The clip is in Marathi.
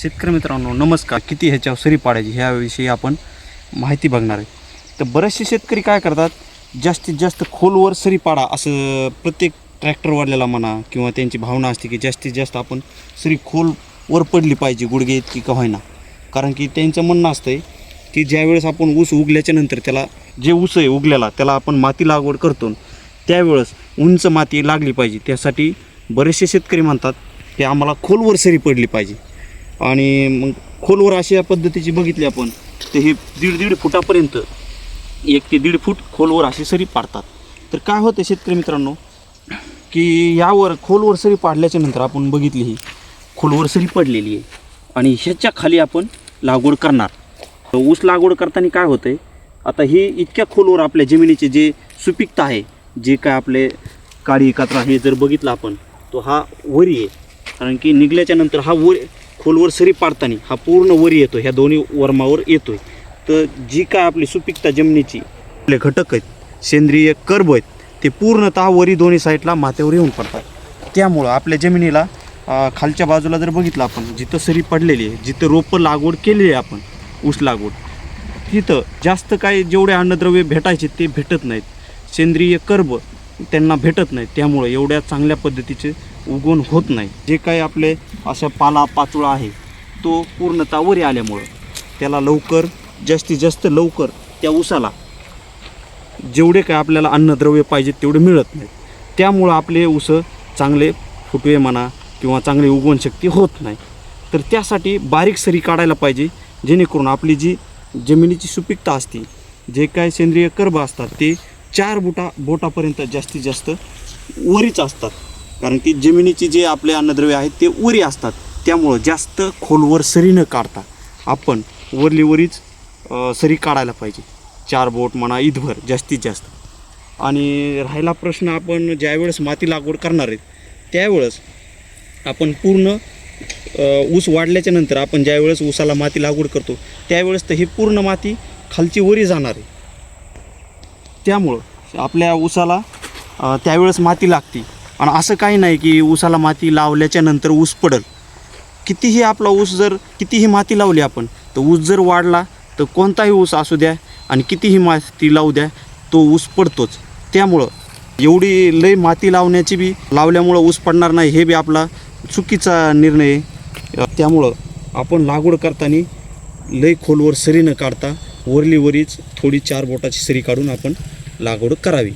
शेतकरी मित्रांनो नमस्कार. किती ह्याच्यावर सरी पाडायची ह्याविषयी आपण माहिती बघणार आहे. तर बरेचसे शेतकरी काय करतात जास्तीत जास्त खोलवर सरी पाडा असं प्रत्येक ट्रॅक्टरवाल्याला म्हणा किंवा त्यांची भावना असते की जास्तीत जास्त आपण सरी खोलवर पडली पाहिजे गुडघे इतकी का होईना. कारण की त्यांचं म्हणणं असतंय की ज्यावेळेस आपण ऊस उगल्याच्या नंतर त्याला जे ऊस आहे उगल्याला त्याला आपण माती लागवड करतो त्यावेळेस उंच माती लागली पाहिजे. त्यासाठी बरेचसे शेतकरी म्हणतात की आम्हाला खोलवर सरी पडली पाहिजे. आणि मग खोलवर अशा पद्धतीची बघितली आपण तर हे दीड दीड फुटापर्यंत एक ते दीड फूट खोलवर अशी सरी पाडतात. तर काय होतं शेतकरी मित्रांनो की यावर खोलवर सरी पाडल्याच्या नंतर आपण बघितली ही खोलवर सरी पडलेली आहे. आणि ह्याच्या खाली आपण लागवड करणार. ऊस लागवड करताना काय होतं आहे आता हे इतक्या खोलवर आपल्या जमिनीचे जे सुपीकता आहे जे काय आपले काळी कचरा हे जर बघितलं आपण तो हा वरी आहे. कारण की निघल्याच्या नंतर हा वर खोलवर सरी पाडताना हा पूर्ण वरी येतो ह्या दोन्ही वर्मावर येतोय. तर जी काय आपली सुपीकता जमिनीची आपले घटक आहेत सेंद्रिय कर्ब आहेत ते पूर्णतः वरी दोन्ही साईडला माथ्यावर येऊन पडतात. त्यामुळं आपल्या जमिनीला खालच्या बाजूला जर बघितलं आपण जिथं सरी पडलेली आहे जिथं रोपं लागवड केलेली आहे आपण ऊस लागवड तिथं जास्त काय जेवढे अन्नद्रव्य भेटायचे ते भेटत नाहीत. सेंद्रिय कर्ब त्यांना भेटत नाही. त्यामुळं एवढ्या चांगल्या पद्धतीचे उगवण होत नाही. जे काही आपले अशा पाला पाचोळा आहे तो पूर्णतः वरी आल्यामुळं त्याला लवकर जास्तीत जास्त लवकर त्या ऊसाला जेवढे काय आपल्याला अन्नद्रव्य पाहिजे तेवढे मिळत नाही. त्यामुळं आपले ऊस चांगले फुटवे म्हणा किंवा चांगली उगवण शक्ती होत नाही. तर त्यासाठी बारीक सरी काढायला पाहिजे जेणेकरून आपली जी जमिनीची सुपीकता असते जे काय सेंद्रिय कर्ब असतात ते चार बोटा बोटापर्यंत जास्तीत जास्त वरीच असतात. कारण की जमिनीची जे आपले अन्नद्रव्य आहेत ते वरी असतात. त्यामुळं जास्त खोलवर सरी न काढता आपण वरली वरीच सरी काढायला पाहिजे. चार बोट म्हणा ईदभर जास्तीत जास्त. आणि राहिला प्रश्न आपण ज्यावेळेस माती लागवड करणार आहेत त्यावेळेस आपण पूर्ण ऊस वाढल्याच्या नंतर आपण ज्यावेळेस ऊसाला माती लागवड करतो त्यावेळेस तर ही पूर्ण माती खालची वरी जाणार आहे. त्यामुळं आपल्या ऊसाला त्यावेळेस माती लागते. आणि असं काही नाही की ऊसाला माती लावल्याच्या नंतर ऊस पडल. कितीही आपला ऊस जर कितीही माती लावली आपण तर ऊस जर वाढला तर कोणताही ऊस असू द्या आणि कितीही माती लावू द्या तो ऊस पडतोच. त्यामुळं एवढी लय माती लावण्याची बी लावल्यामुळं ऊस पडणार नाही हे बी आपला चुकीचा निर्णय आहे. त्यामुळं आपण लागवड करताना लय खोलवर सरी न काढता. वरली वरीच थोडी चार बोटाची सरी काढून आपण लागवड करावी.